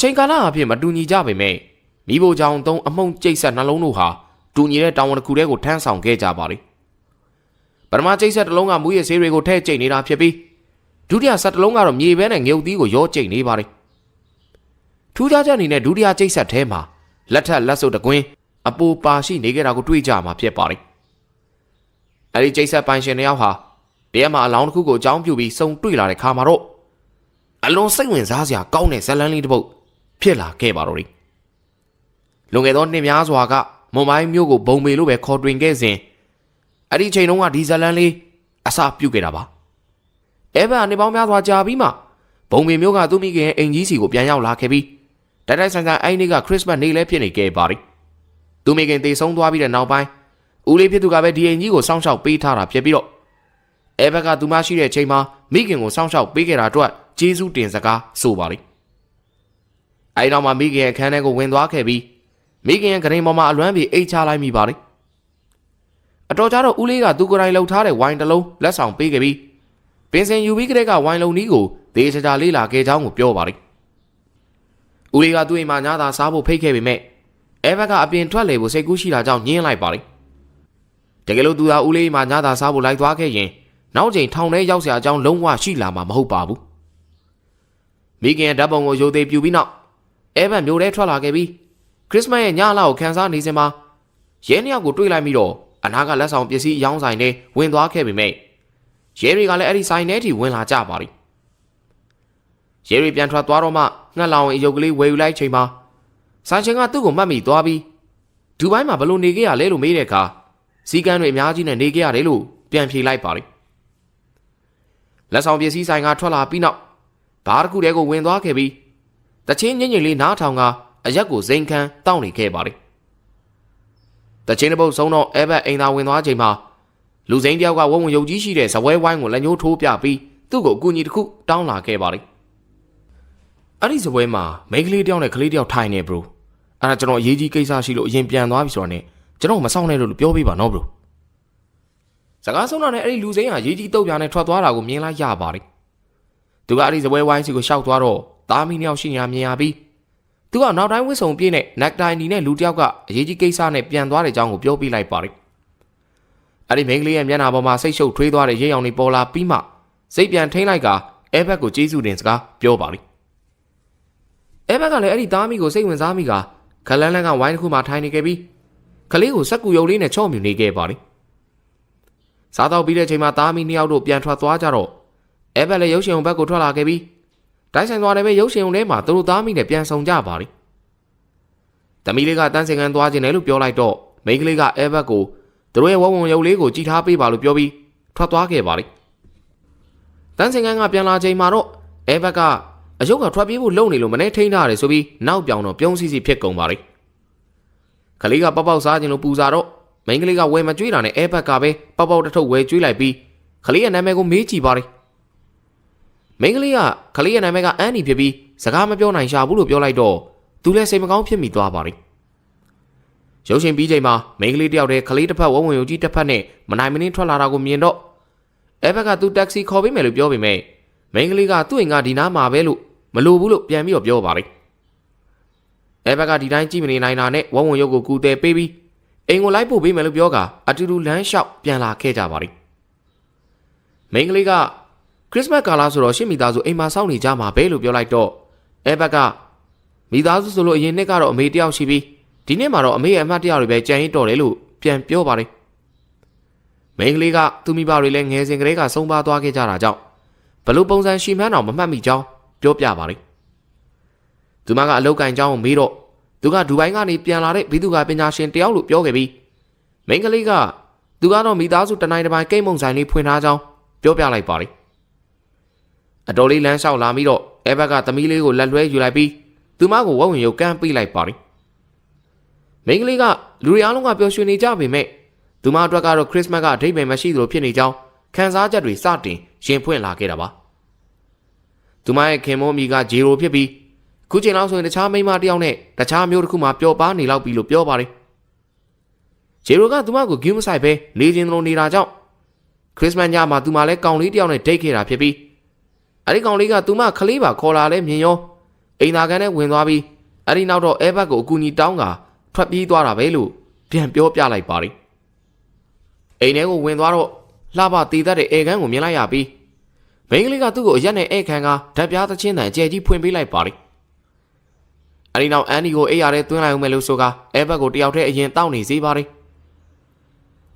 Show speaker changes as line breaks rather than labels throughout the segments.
ချိန်ကာလအဖြစ်မတူညီကြပေမဲ့မိဖို့ကြောင့်သုံးအမှုန့်ကျိတ်ဆက်နှလုံးတို့ဟာတူညီတဲ့တောင်ဝန်တစ်ခုတည်းကိုထမ်းဆောင်ခဲ့ကြပါလေပထမကျိတ်ဆက်တစ်လုံးကမူရည်ဆေးတွေကိုထည့်ကျိတ်နေတာဖြစ်ပြီးဒုတိယဆက်တစ်လုံးကတော့မြေပဲနဲ့ငရုတ်သီးကိုရောကျိတ်နေပါတယ်ထူးခြားချက်အနေနဲ့ဒုတိယကျိတ်ဆက်ထဲမှာလက်ထက်လက်စုပ်တကွင်းအပူပါရှိနေကြတာကိုတွေ့ကြမှာဖြစ်ပါတယ်အဲဒီကျိတ်ဆက်ပိုင်ရှင်တယောက်ဟာတရက်မှာအလောင်းတစ်ခုကိုအကြောင်းပြုပြီးစုံတွေ့လာတဲ့ခါမှာတော့အလွန်စိတ်ဝင်စားစရာကောင်းတဲ့ဇတ်လန်းလေးတစ်ပုဒ် ဖြစ်လာခဲ့ပါတော့တယ်လွန်ခဲ့သောနှစ်များစွာကမွန်ဘိုင်းမြို့ကိုဘုံမေလို့ပဲခေါ်တွင်ခဲ့စဉ်အဲ့ဒီချိန်တုန်းကဒီဇတ်လန်းလေးအစပြုတ်ခဲ့တာပါအဲဘအနေပေါင်းများစွာကြာပြီးမှဘုံမေမြို့ကသူမိခင်ရဲ့အိမ်ကြီးစီကိုပြန်ရောက်လာခဲ့ပြီးတိုက်တိုက်ဆိုင်ဆိုင်အိုင်းနေ့ကခရစ်စမတ်နေ့လည်းဖြစ်နေခဲ့ပါတယ်သူမိခင်တည်ဆုံးသွားပြီးတဲ့နောက်ပိုင်းဦးလေးဖြစ်သူကပဲဒီအိမ်ကြီးကိုစောင့်ရှောက်ပေးထားတာဖြစ်ပြီးတော့အဲဘက်ကသူမရှိတဲ့အချိန်မှာမိခင်ကိုစောင့်ရှောက်ပေးခဲ့တာအတွက်ကျေးဇူးတင်စကားဆိုပါလိမ့် အဲဒီနောက်မှာမိခင်အခန်းထဲကိုဝင်သွားခဲ့ပြီးမိခင်ကရင်ပေါ်မှာအလွမ်းပြေအိတ်ချလိုက်မိပါလေအတော်ကြတော့ဦးလေးကသူကိုယ်တိုင်လှုပ်ထားတဲ့ဝိုင်းတစ်လုံးလက်ဆောင်ပေးခဲ့ပြီးပင်စင်ယူပြီးကတဲ့ကဝိုင်းလုံးနီးကိုဒေချာချာလေးလာခဲ့ကြောင်းကိုပြောပါလေဦးလေးကသူ့အိမ်မှာညသာစားဖို့ဖိတ်ခဲ့ပေမဲ့အဲဘက်ကအပြင်ထွက်လေဖို့စိတ်ကူးရှိတာကြောင့်ညင်းလိုက်ပါလေတကယ်လို့သူသာဦးလေးအိမ်မှာညသာစားဖို့လိုက်သွားခဲ့ရင်နောက်ချိန်ထောင်ထဲရောက်စရာအကြောင်းလုံးဝရှိလာမှာမဟုတ်ပါဘူးမိခင်ဓာတ်ပုံကိုရိုသေပြူပြီးနောက် အဲဘက်မျိုးထဲထွက်လာခဲ့ပြီးခရစ်စမတ်ရဲ့ညလာကိုခန်းစားနေစင်မှာရဲနှစ်ယောက်ကိုတွေ့လိုက်ပြီးတော့အနာကလက်ဆောင်ပစ္စည်းအယောင်းဆိုင်ထဲဝင်သွားခဲ့ပေမဲ့ရဲတွေကလည်းအဲ့ဒီဆိုင်ထဲထိဝင်လာကြပါလိမ့်ရဲတွေပြန်ထွက်သွားတော့မှငှက်လောင်အယုတ်ကလေးဝယ်ယူလိုက်ချိန်မှာဆိုင်ရှင်ကသူ့ကိုမှတ်မိသွားပြီးဒူဘိုင်းမှာဘလို့နေခဲ့ရလဲလို့မေးတဲ့အခါစီကန်းတွေအများကြီးနဲ့နေခဲ့ရတယ်လို့ပြန်ဖြေလိုက်ပါလိမ့်လက်ဆောင်ပစ္စည်းဆိုင်ကထွက်လာပြီးနောက်ဘားတစ်ခုတည်းကိုဝင်သွားခဲ့ပြီး တချင်းညင်ညင်လေးနားထောင်ကအရက်ကိုဇိမ်ခံတောင်းနေခဲ့ပါလိမ့်တချင်းတစ်ပုတ်ဆုံးတော့အဲဘက်အိမ်သာဝင်သွားချိန်မှာလူစိမ်းတယောက်ကဝုံဝုံယုတ်ကြီးရှိတဲ့ဇပွဲဝိုင်းကိုလက်ညှိုးထိုးပြပြီးသူ့ကိုအကူအညီတစ်ခုတောင်းလာခဲ့ပါလိမ့်အဲ့ဒီဇပွဲမှာမိန်းကလေးတယောက်နဲ့ကလေးတယောက်ထိုင်နေဘရိုအဲ့ဒါကျွန်တော်အရေးကြီးကိစ္စရှိလို့အရင်ပြန်သွားပြီဆိုတော့ ਨੇ ကျွန်တော်မဆောင်နဲ့လို့ပြောပေးပါနော်ဘရိုစကားဆုံးတော့ねအဲ့ဒီလူစိမ်းဟာရေးကြီးတုတ်ပြားနဲ့ထွက်သွားတာကိုမြင်လိုက်ရပါလိမ့်သူကအဲ့ဒီဇပွဲဝိုင်းစီကိုရှောက်သွားတော့ သားမီးနှစ်ယောက်ရှိညာမြင်ရပြီးသူကနောက်တိုင်းဝစ်စုံပြည့်နဲ့နက်တိုင်နီနဲ့လူတစ်ယောက်ကအရေးကြီးကိစ္စနဲ့ပြန်သွားတဲ့အကြောင်းကိုပြောပြလိုက်ပါလိမ့်အဲ့ဒီမိန်းကလေးရဲ့မျက်နှာပေါ်မှာစိတ်ရှုပ်ထွေးသွားတဲ့ရေရောင်တွေပေါ်လာပြီးမှစိတ်ပြန်ထိန်လိုက်ကအဲဘက်ကိုကျေးဇူးတင်စကားပြောပါလိမ့်အဲဘက်ကလည်းအဲ့ဒီသားမီးကိုစိတ်ဝင်စားမိကခလန်းလန်းကဝိုင်းတစ်ခုမှာထိုင်နေခဲ့ပြီးကလေးကိုစက်ကူယုံလေးနဲ့ချော့မြူနေခဲ့ပါလိမ့်စားတော့ပြီးတဲ့ချိန်မှာသားမီးနှစ်ယောက်တို့ပြန်ထွက်သွားကြတော့အဲဘက်လည်းရုပ်ရှင်ုံဘက်ကိုထွက်လာခဲ့ပြီး တိုင်းဆိုင်သွားတယ်ပဲရုပ်ရှင်ုံထဲမှာသူတို့သားမိနဲ့ပြန်ဆောင်ကြပါလိမ့်။တမီးလေးကတန်းစင်ကန်သွားခြင်းတယ်လို့ပြောလိုက်တော့မိန်းကလေးကအဲဘက်ကိုသူတို့ရဲ့ဝဝုံရုပ်လေးကိုကြည်ထားပေးပါလို့ပြောပြီးထွက်သွားခဲ့ပါလိမ့်။တန်းစင်ကန်ကပြန်လာချိန်မှာတော့အဲဘက်ကအယုတ်ကထွက်ပြေးဖို့လုံနေလို့မနေထိန်းထားတယ်ဆိုပြီးနောက်ပြောင်တော့ပြုံးစီစီဖြစ်ကုန်ပါလိမ့်။ကလေးကပေါက်ပေါက်စားခြင်းလို့ပူစားတော့မိန်းကလေးကဝယ်မကြွေးတာနဲ့အဲဘက်ကပဲပေါက်ပေါက်တစ်ထုပ်ဝယ်ကြွေးလိုက်ပြီးကလေးရဲ့နာမည်ကိုမေးကြည့်ပါလိ မ့်။မိန်းကလေးကကလေးရဲ့နာမည်ကအန်နီဖြစ်ပြီးစကားမပြောနိုင်ရှာဘူးလို့ပြောလိုက်တော့သူလည်းစိတ်မကောင်းဖြစ်မိသွားပါလိမ့်။ရုပ်ရှင်ပြီးချိန်မှာမိန်းကလေးတယောက်တည်းကလေးတစ်ဖက်ဝုံဝင်ယုံကြီးတစ်ဖက်နဲ့မနိုင်မနှင်းထွက်လာတာကိုမြင်တော့အဲဘက်ကသူတက္ကစီခေါ်ပေးမယ်လို့ပြောပေမဲ့မိန်းကလေးကသူ့အိမ်ကဒီနားမှာပဲလို့မလိုဘူးလို့ပြန်ပြီးတော့ပြောပါလိမ့်။အဲဘက်ကဒီတိုင်းကြည့်မနေနိုင်တာနဲ့ဝုံဝင်ယုတ်ကိုကူတဲပေးပြီးအိမ်ကိုလိုက်ပို့ပေးမယ်လို့ပြောကအတူတူလမ်းလျှောက်ပြန်လာခဲ့ကြပါလိမ့်။မိန်းကလေးက ခရစ်စမတ်ကာလဆိုတော့ရှင့်မိသားစုအိမ်မှာစောင့်နေကြမှာပဲလို့ပြောလိုက်တော့အဲဘက်ကမိသားစုဆိုလို့အရင်နှစ်ကတော့အမေတယောက်ရှိပြီးဒီနေ့မှာတော့အမေရဲ့အမတ်တယောက်တွေပဲကြံရင်တော်တယ်လို့ပြန်ပြောပါတယ်မိန်းကလေးကသူမိဘတွေလည်းငယ်စဉ်ကလေးကဆုံးပါသွားခဲ့ကြတာကြောင့်ဘလို့ပုံစံရှိမှန်းတော့မမှတ်မိကြောင်းပြောပြပါတယ်သူမကအလောက်ကင်ကြောင်းကိုမေးတော့သူကဒူဘိုင်းကနေပြန်လာတဲ့ဘီသူကပညာရှင်တယောက်လို့ပြောခဲ့ပြီးမိန်းကလေးကသူကတော့မိသားစုတနိုင်တစ်ပိုင်းကိတ်မုံဆိုင်လေးဖွင့်ထားကြောင်းပြောပြလိုက်ပါတယ် အတော်လေးလမ်းလျှောက်လာပြီးတော့အဲဘက်ကသမီးလေးကိုလက်လွဲယူလိုက်ပြီးသူမကိုဝဝဝင်ရုပ်ကမ်းပေးလိုက်ပါတယ်မိန်းကလေးကလူတွေအားလုံးကပျော်ရွှင်နေကြပေမဲ့သူမအတွက်ကတော့ခရစ်စမတ်ကအထိပ္ပယ်မရှိသလိုဖြစ်နေကြောင်းခံစားချက်တွေစတင်ရင်ဖွင့်လာခဲ့တာပါသူမရဲ့ခင်မုန်းအမိကဂျေရိုဖြစ်ပြီးခုချိန်လောက်ဆိုရင်တခြားမိန်းမတစ်ယောက်နဲ့တခြားမျိုးတစ်ခုမှပျော်ပါနေလောက်ပြီလို့ပြောပါတယ်ဂျေရိုကသူမကိုဂိမ်းမဆိုင်ပဲနေချင်းလိုနေတာကြောင့်ခရစ်စမတ်ညမှာသူမလည်းကောင်လေးတစ်ယောက်နဲ့ဒိတ်ခဲ့တာဖြစ်ပြီး အဲ့ဒီကောင်လေးကသူမခလေးပါခေါ်လာလဲမြင်ရောအိမ်သာကန်နဲ့ဝင်သွားပြီးအဲ့ဒီနောက်တော့အဲဘက်ကိုအကူကြီးတောင်းကထွက်ပြေးသွားတာပဲလို့ပြန်ပြောပြလိုက်ပါတယ်အိမ်ထဲကိုဝင်သွားတော့လှပတည်တတ်တဲ့အေကန်းကိုမြင်လိုက်ရပြီးမိန်းကလေးကသူ့ကိုအရက်နဲ့ဧည့်ခံကဓာတ်ပြားသချင်းတန်အကျယ်ကြီးဖွင့်ပေးလိုက်ပါတယ်အဲ့ဒီနောက်အန်ဒီကိုအိပ်ရတဲ့သွင်းလိုက်အောင်မယ်လို့ဆိုကအဲဘက်ကိုတယောက်တည်းအရင်တောက်နေစေပါတယ်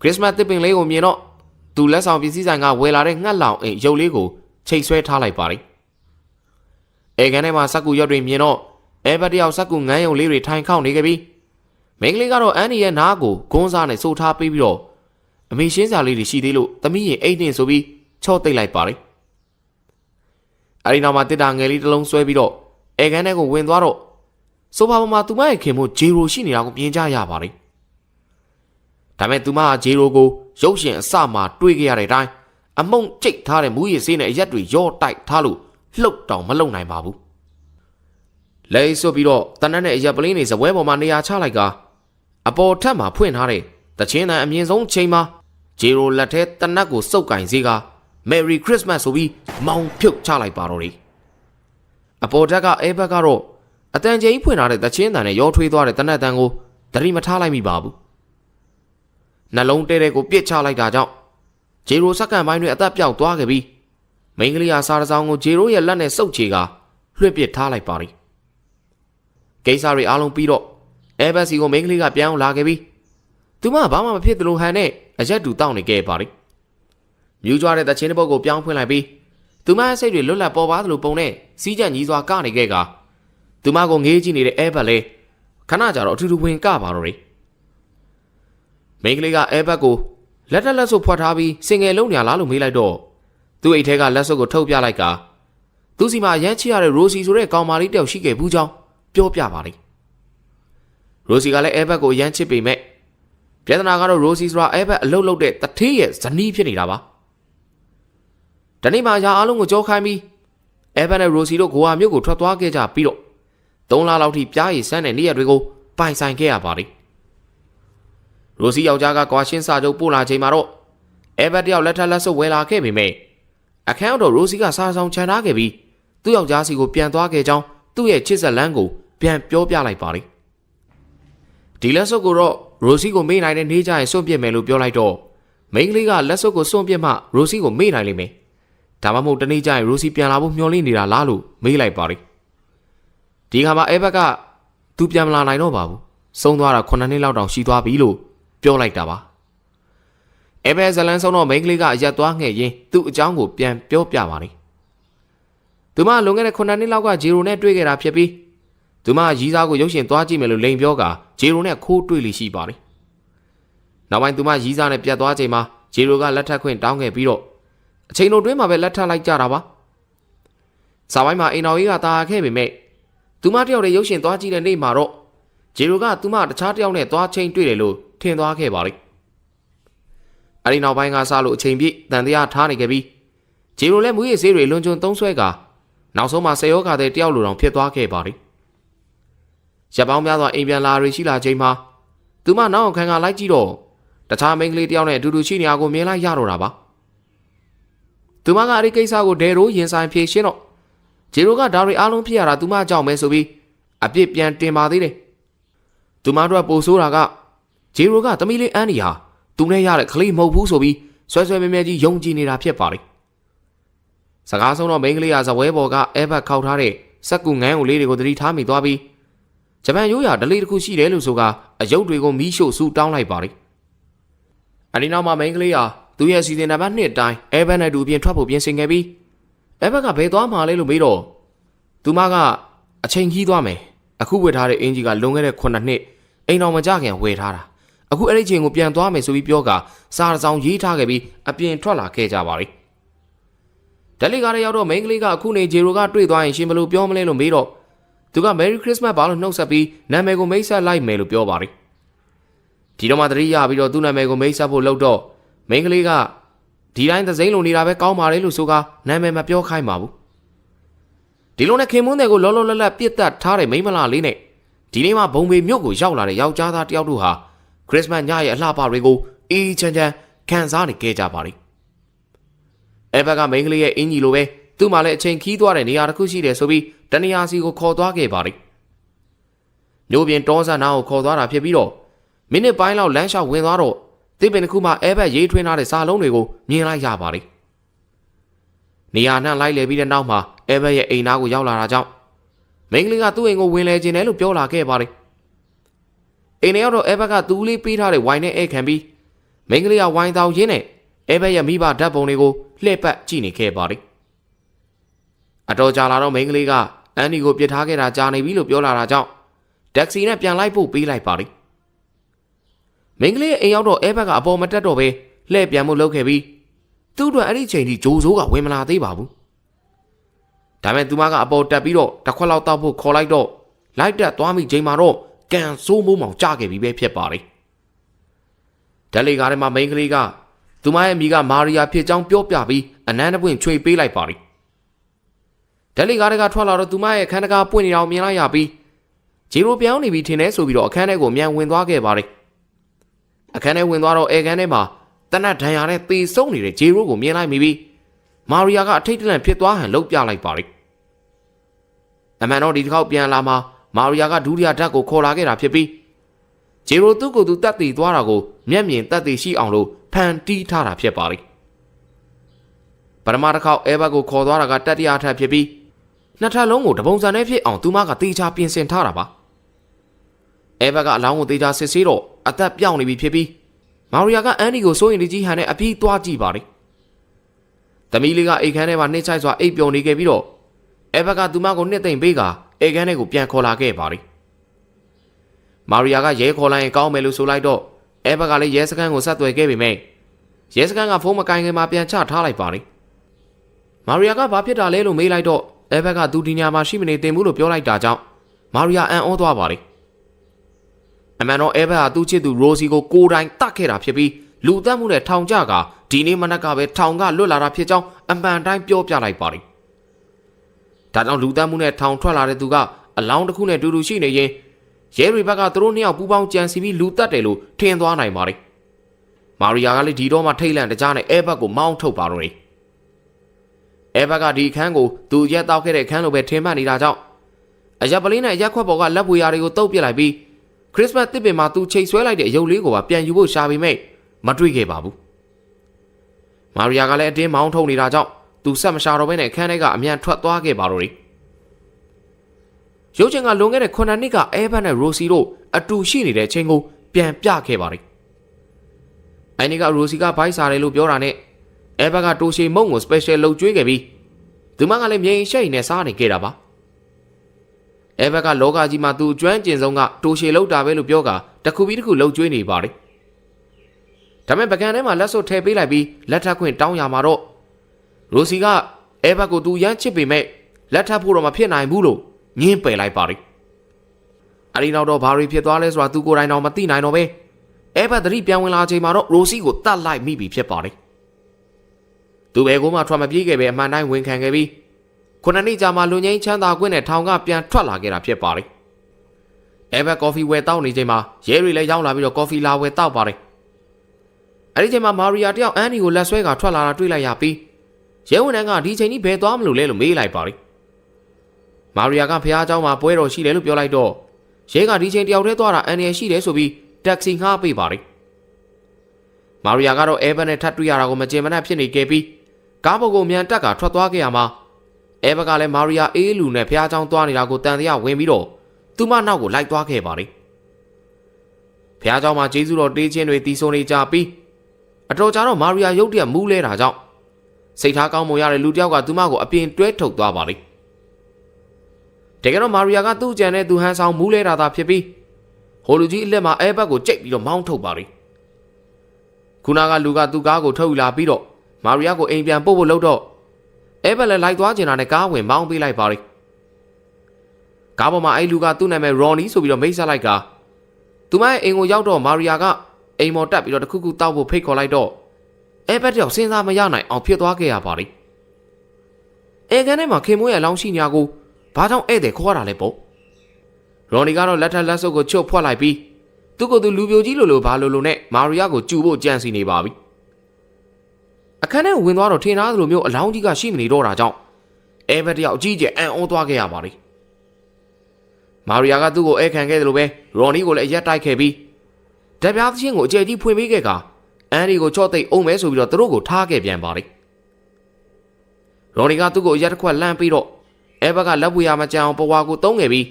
ခရစ်စမတ်တစ်ပင်လေးကိုမြင်တော့သူလက်ဆောင်ပစ္စည်းဆိုင်ကဝယ်လာတဲ့ငှက်လောင်အိမ်ရုပ်လေးကို ချိတ်ဆွဲထားလိုက်ပါတယ်အဲကန်ထဲမှာစက်ကူရွက်တွေမြင်တော့အဲဘက်တယောက်စက်ကူငန်းယုံလေးတွေထိုင်ခေါနေခဲ့ပြီးမိန်းကလေးကတော့အန်ဒီရဲ့နားကိုဂုံးစားနဲ့စိုးထားပေးပြီးတော့အမေရှင်းစာလေးတွေရှိသေးလို့သမီးရင်အိတ်နေဆိုပြီးချော့တိတ်လိုက်ပါတယ်အဲဒီနောက်မှာတစ်တာငယ်လေးတစ်လုံးဆွဲပြီးတော့အဲကန်ထဲကိုဝင်သွားတော့ဆိုဖာပေါ်မှာသူမရဲ့ခင်မို့ဂျေရိုရှိနေတာကိုမြင်ကြရပါတယ်ဒါပေမဲ့သူမကဂျေရိုကိုရုပ်ရှင်အစမှာတွေးခဲ့ရတဲ့အတိုင်း အမုံကျိတ်ထားတဲ့မူရည်ဆေးနဲ့အရက်တွေရော့တိုက်ထားလို့လှုပ်တောင်မလှုပ်နိုင်ပါဘူးလဲဆွပြီးတော့တနက်နဲ့အရက်ပလင်းတွေဇပွဲပေါ်မှာနေရာချလိုက်ကအပေါ်ထက်မှာဖွင့်ထားတဲ့တချင်းတန်အမြင့်ဆုံးချိန်မှာဂျေရိုလက်ထဲတနက်ကိုစုပ်ကင်စေက Merry Christmas ဆိုပြီးမောင်ဖြုတ်ချလိုက်ပါတော့တယ်အပေါ်ထက်ကအဲဘက်ကတော့အတန်ကျိန်းဖွင့်ထားတဲ့တချင်းတန်နဲ့ရောထွေးသွားတဲ့တနက်တန်ကိုသတိမထားလိုက်မိပါဘူးနှလုံးတဲတဲကိုပြစ်ချလိုက်တာကြောင့် ဂျေရိုစက္ကန့်ပိုင်းတွင်အသက်ပြောက်သွားခဲ့ပြီးမိန်းကလေးဟာစားတစောင်းကိုဂျေရိုရဲ့လက်နဲ့စုပ်ချေကလွှင့်ပစ်ထားလိုက်ပါသည်ကိစ္စတွေအားလုံးပြီးတော့အဲဘက်စီကိုမိန်းကလေးကပြန်အောင်လာခဲ့ပြီးသူမဘာမှမဖြစ်သလိုဟန်နဲ့အရက်တူတောက်နေခဲ့ပါသည်မြူးကြွားတဲ့တချင်းတစ်ပုတ်ကိုပြောင်းဖွင့်လိုက်ပြီးသူမရဲ့စိတ်တွေလွတ်လပ်ပေါ်ပါသလိုပုံနဲ့စီးကြံကြီးစွာကနေခဲ့ကသူမကိုငေးကြည့်နေတဲ့အဲဘက်လေးခဏကြာတော့အထူးထူးဝင်ကပါတော့တယ်မိန်းကလေးကအဲဘက်ကို လက်ထက်လက်ဆုပ်ဖွက်ထားပြီးစင်ငယ်လုံးညာလားလို့မေးလိုက်တော့သူ့အိတ်ထဲကလက်ဆုပ်ကိုထုတ်ပြလိုက်ကသူစီမှာရမ်းချရတဲ့ရိုစီဆိုတဲ့ကောင်မလေးတယောက်ရှိခဲ့ဘူးကြောင်းပြောပြပါလိမ့်ရိုစီကလည်းအဲဘက်ကိုရမ်းချစ်ပေမဲ့ပြဿနာကတော့ရိုစီဆိုတာအဲဘက်အလုတ်လုတ်တဲ့တထေးရဲ့ဇနီးဖြစ်နေတာပါဒီနေ့မှရာအားလုံးကိုကြောခိုင်းပြီးအဲဘက်နဲ့ရိုစီတို့ဂိုဟာမြို့ကိုထွက်သွားခဲ့ကြပြီးတော့သုံးလလောက်ထိပြားရည်စမ်းတဲ့နေ့ရက်တွေကိုပိုင်ဆိုင်ခဲ့ရပါလိမ့် ရိုစီယောက်ျားကကွာရှင်းစာချုပ်ပို့လာချိန်မှာတော့အဲဘက်တယောက်လက်ထက်လက်ဆုပ်ဝယ်လာခဲ့ပေမဲ့အခန်းတော်ရိုစီကစားဆောင်ချန်ထားခဲ့ပြီးသူ့ယောက်ျားစီကိုပြန်သွားခဲ့ကြောင်းသူ့ရဲ့ချစ်ဆက်လန်းကိုပြန်ပြောပြလိုက်ပါလိမ့်ဒီလက်ဆုပ်ကိုတော့ရိုစီကိုမေ့နိုင်တဲ့နေကြရင်စွန့်ပစ်မယ်လို့ပြောလိုက်တော့မိန်းကလေးကလက်ဆုပ်ကိုစွန့်ပစ်မှရိုစီကိုမေ့နိုင်လိမ့်မယ်ဒါမှမဟုတ်တနေ့ကျရင်ရိုစီပြန်လာဖို့မျှော်လင့်နေတာလားလို့မေးလိုက်ပါလိမ့်ဒီခါမှာအဲဘက်ကသူပြန်မလာနိုင်တော့ပါဘူးဆုံးသွားတာ9နှစ်လောက်တောင်ရှိသွားပြီလို့ ပြောလိုက်တာပါအဲဘက်ဇလန်ဆုံးတော့မိန်းကလေးကအရက်သွားငှဲ့ရင်းသူ့အကြောင်းကိုပြန်ပြောပြပါလိမ့်သူမလွန်ခဲ့တဲ့9နှစ်လောက်ကဂျီရိုနဲ့တွေ့ခဲ့တာဖြစ်ပြီးသူမရီးစားကိုရုပ်ရှင်သွားကြည့်မယ်လို့လိန်ပြောကဂျီရိုနဲ့ခိုးတွေ့လိရှိပါလိမ့်နောက်ပိုင်းသူမရီးစားနဲ့ပြတ်သွားချိန်မှာဂျီရိုကလက်ထပ်ခွင့်တောင်းခဲ့ပြီးတော့အချိန်တို့တွင်းမှာပဲလက်ထပ်လိုက်ကြတာပါစာပိုင်းမှာအိမ်တော်ကြီးကတာခဲ့ပေမဲ့သူမတယောက်တည်းရုပ်ရှင်သွားကြည့်တဲ့နေ့မှာတော့ဂျေရိုကသူမတခြားတယောက်နဲ့သွားချင်းတွေ့တယ်လို့ ထင်သွားခဲ့ပါလိမ့်အဲဒီနောက်ပိုင်းကစလို့အချိန်ပြည့်တန်တရားထားနေခဲ့ပြီးဂျေရိုလည်းမူရည်ဆေးတွေလွန်ကျွံသုံးဆွဲကနောက်ဆုံးမှာဆေယောခါတဲ့တယောက်လိုတောင်ဖြစ်သွားခဲ့ပါလိမ့်ရပ်ပေါင်းများစွာအိမ်ပြန်လာတွေရှိလာချိန်မှာသူမနောက်အခန်းကလိုက်ကြည့်တော့တခြားမိန်းကလေးတယောက်နဲ့အတူတူရှိနေအောင်ကိုမြင်လိုက်ရတော့တာပါသူမကအဲ့ဒီကိစ္စကိုဒဲရိုးရင်ဆိုင်ဖြေရှင်းတော့ဂျေရိုကဒါတွေအားလုံးဖြစ်ရတာသူမကြောင့်ပဲဆိုပြီးအပြစ်ပြန်တင်ပါသေးတယ်သူမတို့ကပိုဆိုးတာက ဂျေရိုကသမီးလေးအန်နီဟာသူနဲ့ရတဲ့ကလေးမဟုတ်ဘူးဆိုပြီးဆွဲဆွဲမဲမဲကြီးယုံကြည်နေတာဖြစ်ပါလေစကားဆုံးတော့မိန်းကလေးကဇဝဲဘော်ကအဲဘတ်ခောက်ထားတဲ့စက်ကူငန်းကိုလေးတွေကိုသတိထားမိသွားပြီးဂျပန်ရိုးရာဒလေးတစ်ခုရှိတယ်လို့ဆိုကအယုတ်တွေကိုမီးရှို့ဆူတောင်းလိုက်ပါလေအဒီနောက်မှာမိန်းကလေးဟာသူရဲ့စီစဉ်နံပါတ်2အတိုင်းအဲဘတ်နဲ့တူပြင်ထွက်ဖို့ပြင်ဆင်ခဲ့ပြီးအဲဘက်ကဘယ်သွားမှာလဲလို့မေးတော့သူမကအချိန်ကြီးသွားမယ်အခုဝယ်ထားတဲ့အင်ဂျီကလွန်ခဲ့တဲ့9နှစ်အိမ်တော်မကြခင်ဝယ်ထားတာ အခုအဲ့ဒီချိန်ကိုပြန်သွားမယ်ဆိုပြီးပြောကစာတစ်စောင်ရေးထားခဲ့ပြီးအပြင်ထွက်လာခဲ့ကြပါလိမ့်ဒက်လီကားရောက်တော့မိန်းကလေးကအခုနေဂျေရိုကတွေ့သွားရင်ရှင်ဘယ်လိုပြောမလဲလို့မေးတော့သူက Merry Christmas ဘာလို့နှုတ်ဆက်ပြီးနာမည်ကိုမိတ်ဆက်လိုက်မယ်လို့ပြောပါလိမ့်ဒီတော့မှတတိယပြီးတော့သူ့နာမည်ကိုမိတ်ဆက်ဖို့လုပ်တော့မိန်းကလေးကဒီတိုင်းသစိမ့်လုံနေတာပဲကောင်းပါလေလို့ဆိုကနာမည်မပြောခိုင်းပါဘူးဒီလိုနဲ့ခင်မွန်းတဲ့ကိုလောလောလတ်လတ်ပြစ်တက်ထားတဲ့မိန်းမလားလေးနဲ့ဒီနေ့မှဘုံပေမြို့ကိုရောက်လာတဲ့ယောက်ျားသားတယောက်တို့ဟာ ခရစ်စမတ်ညရဲ့အလှပတွေကိုအေးချမ်းချမ်းခံစားနေကြကြပါလိမ့်အဲဘက်ကမိန်းကလေးရဲ့အင်ကြီးလိုပဲသူ့မှာလည်းအချိန်ခီးသွားတဲ့နေရာတစ်ခုရှိတယ်ဆိုပြီးတနေရာစီကိုခေါ်သွားခဲ့ပါတယ်မျိုးပြင်တောဆန်နာကိုခေါ်သွားတာဖြစ်ပြီးတော့မိနစ်ပိုင်းလောက်လမ်းလျှောက်ဝင်သွားတော့တစ်ပင်တစ်ခုမှအဲဘက်ရေးထွင်းထားတဲ့စာလုံးတွေကိုမြင်လိုက်ရပါတယ်နေရာနှံ့လိုက်လေပြီးတဲ့နောက်မှာအဲဘက်ရဲ့အိမ်သားကိုရောက်လာတာကြောင့်မိန်းကလေးကသူ့အိမ်ကိုဝင်လဲခြင်းတယ်လို့ပြောလာခဲ့ပါတယ် အိမ်ထဲရောက်တော့အဲဘက်ကသူ့လေးပေးထားတဲ့ဝိုင်နဲ့ဧခံပြီးမိန်းကလေးကဝိုင်တောင်ရင်းနဲ့အဲဘက်ရဲ့မိဘဓာတ်ပုံတွေကိုလှည့်ပတ်ကြည့်နေခဲ့ပါတယ်အတော်ကြာလာတော့မိန်းကလေးကအန်ဒီကိုပြစ်ထားခဲ့တာကြာနေပြီလို့ပြောလာတာကြောင့်တက္ကစီနဲ့ပြန်လိုက်ဖို့ပေးလိုက်ပါတယ်မိန်းကလေးရဲ့အိမ်ရောက်တော့အဲဘက်ကအပေါ်မတက်တော့ပဲလှည့်ပြန်မှုလုပ်ခဲ့ပြီးသူ့အတွက်အဲ့ဒီချိန်ထိဂျိုးစိုးကဝင်မလာသေးပါဘူးဒါပေမဲ့သူမကအပေါ်တက်ပြီးတော့တစ်ခွက်လောက်တောက်ဖို့ခေါ်လိုက်တော့လိုက်တက်သွားမိချိန်မှာတော့ ကန်ဆိုးမိုးမောင်ကြခဲ့ပြီပဲဖြစ်ပါတယ်ဓာတ်လေကားထဲမှာမိန်းကလေးကသူမရဲ့မိကမာရီယာဖြစ်ကြောင်းပြောပြပြီးအနမ်းတပွင့်ချွေပေးလိုက်ပါတယ်ဓာတ်လေကားတွေကထွက်လာတော့သူမရဲ့အခန်းတကားပွင့်နေအောင်မြင်လိုက်ရပြီးဂျီရိုပြောင်းနေပြီထင်တယ်ဆိုပြီးတော့အခန်းထဲကိုမြန်ဝင်သွားခဲ့ပါတယ်အခန်းထဲဝင်သွားတော့အဲခန်းထဲမှာတနတ်ဒဏ်ရာနဲ့ပေဆုံးနေတဲ့ဂျီရိုကိုမြင်လိုက်မိပြီးမာရီယာကအထိတ်တလန့်ဖြစ်သွားဟန်လှုပ်ပြလိုက်ပါတယ်အမှန်တော့ဒီတစ်ခေါက်ပြန်လာမှာ မာရီယာကဒုတိယဓာတ်ကိုခေါ်လာခဲ့တာဖြစ်ပြီးဂျီရိုသူ့ကိုယ်သူတတ်တည်သွားတာကိုမျက်မြင်တတ်တည်ရှိအောင်လို့ဖန်တီးထားတာဖြစ်ပါတယ်ပထမတစ်ခေါက်အဲဘတ်ကိုခေါ်သွားတာကတတိယထပ်ဖြစ်ပြီးနှစ်ထပ်လုံးကိုတပုံစံနဲ့ဖြစ်အောင်သူမကတေချာပြင်ဆင်ထားတာပါအဲဘတ်ကအလောင်းကိုတေချာစစ်ဆေးတော့အသက်ပြောင်းနေပြီဖြစ်ပြီးမာရီယာကအန်ဒီကိုစိုးရင်တကြီးဟန်နဲ့အပြေးသွားကြည့်ပါတယ်သမီးလေးကအိတ်ခမ်းထဲမှာနှိမ့်ချိုက်စွာအိပ်ပျော်နေခဲ့ပြီးတော့အဲဘတ်ကသူမကိုနှစ်သိမ့်ပေးက အိတ်ခမ်းထဲကိုပြန်ခေါ်လာခဲ့ပါတယ်မာရီယာကရဲခေါ်လိုက်ရင်ကောင်းမယ်လို့ဆိုလိုက်တော့အဲဘက်ကလည်းရဲစခန်းကိုဆက်သွယ်ခဲ့ပေမဲ့ရဲစခန်းကဖုန်းမကင်ခင်မှာပြန်ချထားလိုက်ပါတယ်မာရီယာကဘာဖြစ်တာလဲလို့မေးလိုက်တော့အဲဘက်ကသူဒီညမှာရှိမနေတင်ဘူးလို့ပြောလိုက်တာကြောင့်မာရီယာအံ့ဩသွားပါတယ်အမှန်တော့အဲဘက်ကသူ့ချစ်သူရိုစီကိုကိုယ်တိုင်တတ်ခဲ့တာဖြစ်ပြီးလူသက်မှုနဲ့ထောင်ကြကဒီနေ့မနက်ကပဲထောင်ကလွတ်လာတာဖြစ်ကြောင်းအမှန်တိုင်းပြောပြလိုက်ပါတယ် ဒါကြောင့်လူသက်မှုနဲ့ထောင်ထွက်လာတဲ့သူကအလောင်းတစ်ခုနဲ့တူတူရှိနေရင်ရဲတွေဘက်ကသူတို့နှစ်ယောက်ပူးပေါင်းကြံစီပြီးလူတက်တယ်လို့ထင်သွားနိုင်ပါတယ်။မာရီယာကလည်းဒီတော့မှထိတ်လန့်တကြားနဲ့အဲဘက်ကိုမောင်းထုတ်ပါတော့တယ်။အဲဘက်ကဒီခန်းကိုသူရက်တောက်ခဲ့တဲ့ခန်းလိုပဲထင်မှတ်နေတာကြောင့်အရက်ပလင်းနဲ့ရက်ခွက်ပေါ်ကလက်ပွေရာတွေကိုတုပ်ပစ်လိုက်ပြီးခရစ်စမတ်တစ်ပင်မှာသူချိန်ဆွဲလိုက်တဲ့အယုတ်လေးကိုပါပြန်ယူဖို့ရှာပေမဲ့မတွေ့ခဲ့ပါဘူး။မာရီယာကလည်းအတင်းမောင်းထုတ်နေတာကြောင့် သူဆက်မရှာတော့ဘဲနဲ့ခန်းထဲကအမြန်ထွက်သွားခဲ့ပါတော့တယ်။ရုပ်ရှင်ကလွန်ခဲ့တဲ့9နှစ်ကအဲဘတ်နဲ့ရိုစီတို့အတူရှိနေတဲ့အချိန်ကိုပြန်ပြခဲ့ပါတယ်။အဲဒီကရိုစီကဘိုက်စားတယ်လို့ပြောတာနဲ့အဲဘတ်ကတိုရှီမုံကို special လုပ်ကျွေးခဲ့ပြီးသူမကလည်းမြေရင်ရှိတ်နဲ့စားနေခဲ့တာပါ။အဲဘတ်ကလောကကြီးမှာသူအကျွမ်းကျင်ဆုံးကတိုရှီလောက်တာပဲလို့ပြောကတခုပြီးတခုလှုပ်ကျွေးနေပါတယ်။ဒါပေမဲ့ပကံထဲမှာလက်စွပ်ထည့်ပေးလိုက်ပြီးလက်ထပ်ခွင့်တောင်းရမှာတော့ ရိုစီကအဲဘတ်ကိုသူရမ်းချစ်ပေမဲ့လက်ထပ်ဖို့တော့မဖြစ်နိုင်ဘူးလို့ငင်းပယ်လိုက်ပါရီအဒီနောက်တော့ဘာတွေဖြစ်သွားလဲဆိုတာသူကိုယ်တိုင်တော့မသိနိုင်တော့ပဲအဲဘက်သတိပြန်ဝင်လာချိန်မှာတော့ရိုစီကိုတတ်လိုက်မိပြီဖြစ်ပါတယ်သူဘယ်ကိုမှထွက်မပြေးခဲ့ပဲအမှန်တိုင်းဝင်ခံခဲ့ပြီးခုနှစ်နှစ်ကြာမှလူငင်းချမ်းသာခွင့်နဲ့ထောင်ကပြန်ထွက်လာခဲ့တာဖြစ်ပါတယ်အဲဘက်ကော်ဖီဝယ်တောက်နေချိန်မှာရဲတွေလည်းရောက်လာပြီးတော့ကော်ဖီလာဝယ်တောက်ပါတယ်အဲဒီချိန်မှာမာရီယာတယောက်အန်နီကိုလက်ဆွဲကထွက်လာတာတွေ့လိုက်ရပြီး ရဲဝန်ထမ်းကဒီချိန်ကြီးဘယ်သွားမလို့လဲလို့မေးလိုက်ပါတယ်မာရီယာကဖះเจ้าမှာပွဲတော်ရှိတယ်လို့ပြောလိုက်တော့ရဲကဒီချိန်တယောက်တည်းသွားတာအန်ရယ်ရှိတယ်ဆိုပြီးတက္ကစီငှားပေးပါတယ်မာရီယာကတော့အဲဘတ်နဲ့ထပ်တွေ့ရတာကိုမကြင်မနှက်ဖြစ်နေခဲ့ပြီးကားပေါ်ကိုမြန်တက်ကထွက်သွားခဲ့ရမှာအဲဘတ်ကလည်းမာရီယာအေးလူနဲ့ဖះเจ้าသွားနေတာကိုတန်တရားဝင်ပြီးတော့သူမနောက်ကိုလိုက်သွားခဲ့ပါတယ်ဖះเจ้าမှာဂျေဇုတော်တေးချင်းတွေတီးဆုံနေကြပြီးအတော်ကြာတော့မာရီယာရုတ်တရက်မူးလဲတာကြောင့် စိတ်ထားကောင်းမွန်ရတဲ့လူတစ်ယောက်ကသူမကိုအပြင်တွဲထုတ်သွားပါလိမ့်တကယ်တော့မာရီယာကသူ့ကြံတဲ့သူဟန်ဆောင်မူးလဲတာသာဖြစ်ပြီးဟိုလူကြီးအလက်မှာအဲဘက်ကိုကြိတ်ပြီးတော့မောင်းထုတ်ပါလိမ့်ခုနကလူကသူ့ကားကိုထုတ်ယူလာပြီးတော့မာရီယာကိုအိမ်ပြန်ပို့ဖို့လုပ်တော့အဲဘက်လည်းလိုက်သွားကျင်တာနဲ့ကားဝင်မောင်းပေးလိုက်ပါလိမ့်ကားပေါ်မှာအဲ့လူကသူ့နာမည်ရော်နီဆိုပြီးတော့မိတ်ဆက်လိုက်ကသူမရဲ့အိမ်ကိုရောက်တော့မာရီယာကအိမ်မော်တက်ပြီးတော့တခုခုတောက်ဖို့ဖိတ်ခေါ်လိုက်တော့ အဲဘက်တယောက်စဉ်းစားမရနိုင်အောင်ဖြစ်သွားခဲ့ရပါလိမ့်အဲကန်ထဲမှာခင်မွေးရလောင်းရှိညာကိုဘာကြောင့်ဧည့်သည်ခေါ်ရတာလဲပေါ့ရော်နီကတော့လက်ထက်လက်ဆုပ်ကိုချုပ်ဖွက်လိုက်ပြီးသူ့ကိုယ်သူလူပြိုကြီးလိုလိုဘာလိုလိုနဲ့မာရီယာကိုကြူဖို့ကြံစီနေပါပြီအခန်းထဲဝင်သွားတော့ထင်သားသလိုမျိုးအလောင်းကြီးကရှိမနေတော့တာကြောင့်အဲဘက်တယောက်အကြီးကျယ်အံ့ဩသွားခဲ့ရပါတယ်မာရီယာကသူ့ကိုအဲခံခဲ့တယ်လို့ပဲရော်နီကိုလည်းအရက်တိုက်ခဲ့ပြီးဓာတ်ပြားသချင်းကိုအကျယ်ကြီးဖွင့်ပေးခဲ့က အန်ဒီကိုချော့သိပ်အောင်မဲဆိုပြီးတော့သူတို့ကိုထားခဲ့ပြန်ပါတယ်ရော်နီကသူ့ကိုအရက်တစ်ခွက်လှမ်းပြီးတော့အဲဘက်ကလက်ပွေရမကြအောင်ပဝါကိုတုံးခဲ့ပြီး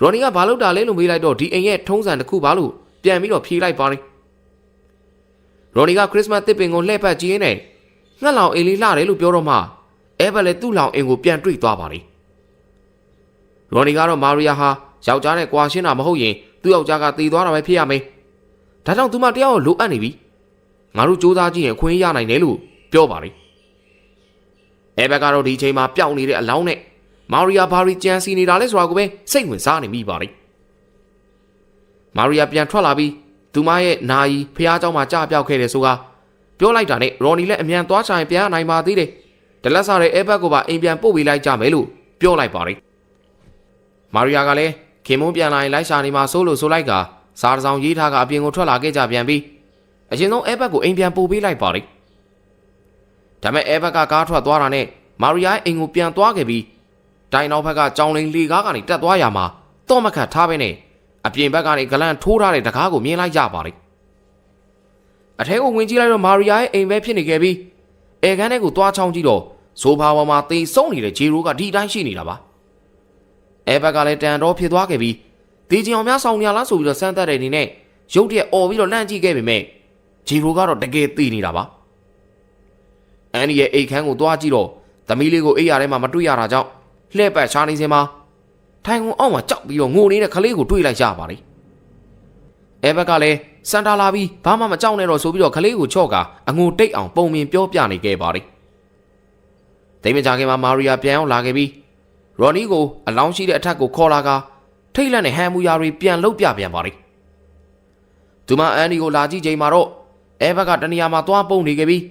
ရော်နီကဘာလုပ်တာလဲလို့မေးလိုက်တော့ဒီအိမ်ရဲ့ထုံးစံတစ်ခုပါလို့ပြန်ပြီးတော့ဖြေလိုက်ပါတယ်ရော်နီကခရစ်စမတ်တစ်ပင်ကိုလှည့်ပတ်ကြည့်ရင်းနဲ့ငှက်လောင်အိမ်လေးလှတယ်လို့ပြောတော့မှအဲဘက်လည်းသူ့လောင်အိမ်ကိုပြန်တွေ့သွားပါတယ်ရော်နီကတော့မာရီယာဟာယောက်ျားနဲ့ကွာရှင်းတာမဟုတ်ရင်သူ့ယောက်ျားကတည်သွားတာပဲဖြစ်ရမယ်ဒါကြောင့်သူမတယောက်ကိုလိုအပ်နေပြီ ငါတို့စူးစမ်းကြည့်ရင်အခွင့်ရနိုင်တယ်လို့ပြောပါတယ်အဲဘက်ကတော့ဒီချိန်မှာပျောက်နေတဲ့အလောင်းနဲ့မာရီယာဘာရီကြံစီနေတာလဲဆိုတာကိုပဲစိတ်ဝင်စားနေမိပါတယ်မာရီယာပြန်ထွက်လာပြီးသူမရဲ့နာယီဖះเจ้าမှာကြာပြောက်ခဲ့တယ်ဆိုတာပြောလိုက်တာနဲ့ရော်နီလည်းအမြန်သွားချင်ပြန်နိုင်ပါသေးတယ်ဒလက်စားတဲ့အဲဘက်ကိုပါအိမ်ပြန်ပို့ပေးလိုက်ကြမယ်လို့ပြောလိုက်ပါတယ်မာရီယာကလည်းခင်မုန်းပြန်လာရင်လိုက်ရှာနေမှာစိုးလို့ဆိုလိုက်ကစားတစ်စောင်ရေးထားကအပြင်ကိုထွက်လာခဲ့ကြပြန်ပြီး အရင်ဆုံးအဲဘက်ကိုအိမ်ပြန်ပို့ပေးလိုက်ပါတယ်ဒါပေမဲ့အဲဘက်ကကားထွက်သွားတာနဲ့မာရီယာရဲ့အိမ်ကိုပြန်သွားခဲ့ပြီးတိုင်နောက်ဘက်ကကြောင်လိန်လေကားကနေတက်သွားရမှာတော့မခတ်ထားပဲနဲ့အပြင်ဘက်ကနေဂလန်ထိုးထားတဲ့တကားကိုမြင်လိုက်ရပါတယ်အထဲကိုဝင်ကြည့်လိုက်တော့မာရီယာရဲ့အိမ်ပဲဖြစ်နေခဲ့ပြီးအဲခန်းထဲကိုသွားချောင်းကြည့်တော့ဆိုဖာပေါ်မှာသေဆုံးနေတဲ့ဂျေရိုးကဒီအတိုင်းရှိနေတာပါအဲဘက်ကလည်းတန်တော်ဖြစ်သွားခဲ့ပြီးတေချင်အောင်များဆောင်နေရလားဆိုပြီးတော့စမ်းသပ်တဲ့အနေနဲ့ရုတ်တရက်អော်ပြီးတော့လှမ်းကြည့်ခဲ့ပေမဲ့ ဂျီရိုကတော့တကယ်သိနေတာပါအန်ဒီရဲ့အိတ်ခမ်းကိုသွားကြည့်တော့သမီးလေးကိုအိတ်ရထဲမှာမတွေ့ရတာကြောင့်လှည့်ပတ်ရှာနေစင်မှာထိုင်ကုန်အောက်မှာကြောက်ပြီးတော့ငိုနေတဲ့ကလေးကိုတွေ့လိုက်ရပါတယ်အဲဘက်ကလည်းစန်တာလာပြီးဘာမှမကြောက်နဲ့တော့ဆိုပြီးတော့ကလေးကိုချော့ကအငိုတိတ်အောင်ပုံမြင်ပြောပြနေခဲ့ပါတယ်တိတ်မကြခင်မှာမာရီယာပြန်ရောက်လာခဲ့ပြီးရော်နီကိုအလောင်းရှိတဲ့အထက်ကိုခေါ်လာကထိတ်လန့်တဲ့ဟန်မူယာတွေပြန်လုတ်ပြပြန်ပါတယ်သူမအန်ဒီကိုလာကြည့်ချိန်မှာတော့ အဲဘက်ကတနေရာမှာသွားပုံနေခဲ့ပြီး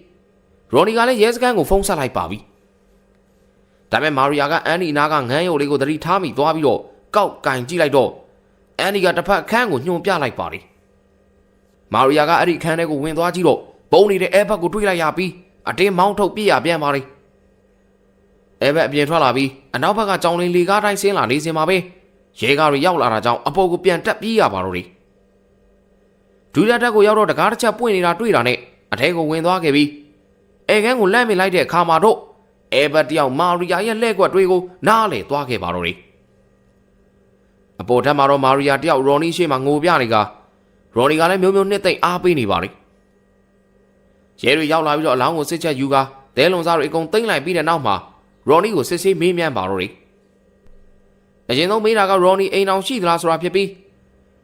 ရော်နီကလည်းရဲစခန်းကိုဖုန်းဆက်လိုက်ပါပြီဒါပေမဲ့မာရီယာကအန်ဒီအနာကငန်းရုပ်လေးကိုသတိထားမိသွားပြီးတော့ကောက်ကင်ကြည့်လိုက်တော့အန်ဒီကတစ်ဖက်အခန်းကိုညွှန်ပြလိုက်ပါတယ်မာရီယာကအဲ့ဒီအခန်းထဲကိုဝင်သွားကြည့်တော့ပုံနေတဲ့အဲဘက်ကိုတွေးလိုက်ရပြီးအတင်းမောင်းထုတ်ပြစ်ရပြန်ပါတယ်အဲဘက်အပြင်ထွက်လာပြီးအနောက်ဘက်ကကြောင်လင်းလေကားတိုင်းဆင်းလာနေစင်ပါပဲရဲကားတွေရောက်လာတာကြောင့်အပေါ်ကိုပြန်တက်ပြေးရပါတော့တယ် ဒူရတက်ကိုရောက်တော့တကားတစ်ချက်ပွင့်နေတာတွေ့တာနဲ့အထဲကိုဝင်သွားခဲ့ပြီးအဲခန်းကိုလန့်မိလိုက်တဲ့အခါမှာတော့အဲဘက်တယောက်မာရီယာရဲ့လက်ကွက်တွေကိုနားလေသွားခဲ့ပါတော့တယ်အပေါ်ထက်မှာတော့မာရီယာတယောက်ရော်နီရှေ့မှာငိုပြနေကရော်နီကလည်းမျိုးမျိုးနှစ်သိမ့်အားပေးနေပါလေရဲတွေရောက်လာပြီးတော့အလောင်းကိုစစ်ချက်ယူကဒဲလွန်စားတွေအကုန်သိမ့်လိုက်ပြီးတဲ့နောက်မှာရော်နီကိုစစ်ဆေးမေးမြန်းပါတော့တယ်အရင်ဆုံးမေးတာကရော်နီအိမ်အောင်ရှိသလားဆိုတာဖြစ်ပြီး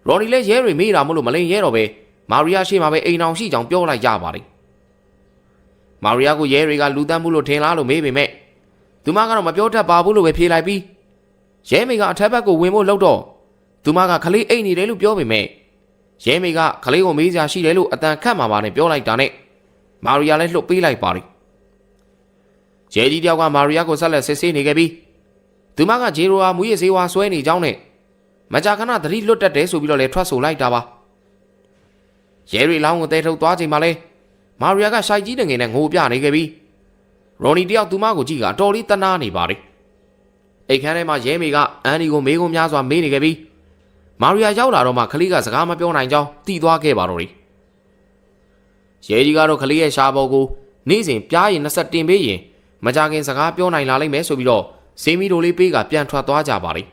ရော်နီလည်းရဲတွေမေးတာမလို့မလိန်ရဲတော့ပဲမာရီယာရှေ့မှာပဲအိမ်အောင်ရှိကြောင်ပြောလိုက်ကြပါတယ်မာရီယာကိုရဲတွေကလူတန်းမှုလို့ထင်လားလို့မေးပေမဲ့သူမကတော့မပြောတတ်ပါဘူးလို့ပဲဖြေလိုက်ပြီးရဲမေကအထက်ဘက်ကိုဝင်ဖို့လှုပ်တော့သူမကခလေးအိတ်နေတယ်လို့ပြောပေမဲ့ရဲမေကခလေးကိုမေးစရာရှိတယ်လို့အတန်ခတ်မှာပါနဲ့ပြောလိုက်တာနဲ့မာရီယာလည်းလှုပ်ပေးလိုက်ပါတယ်ရဲကြီးတယောက်ကမာရီယာကိုဆက်လက်စစ်ဆေးနေခဲ့ပြီးသူမကဂျေရိုဟာမူရစ်စေးဝါဆွဲနေကြောင်းနဲ့ မကြာခဏသတိလွတ်တက်တယ်ဆိုပြီးတော့လည်းထွက်ဆိုလိုက်တာပါရဲတွေလောင်းကိုတဲထုတ်သွားချိန်မှာလဲမာရီယာကရှိုက်ကြီးတငယ်နဲ့ငိုပြနေခဲ့ပြီးရိုနီတယောက်သူမကိုကြည့်ကအတော်လေးတနာနေပါတယ်အိတ်ခမ်းထဲမှာရဲမေကအန်ဒီကိုမေးခွန်းများစွာမေးနေခဲ့ပြီးမာရီယာရောက်လာတော့မှခလေးကစကားမပြောနိုင်ကြောင်းတီးသွားခဲ့ပါတော့တယ်ရဲကြီးကတော့ခလေးရဲ့ရှားပေါ်ကိုနေ့စဉ်ပြားရင်20တင်ပေးရင်မကြခင်စကားပြောနိုင်လာလိမ့်မယ်ဆိုပြီးတော့စေမီတို့လေးပေးကပြန်ထွက်သွားကြပါလေ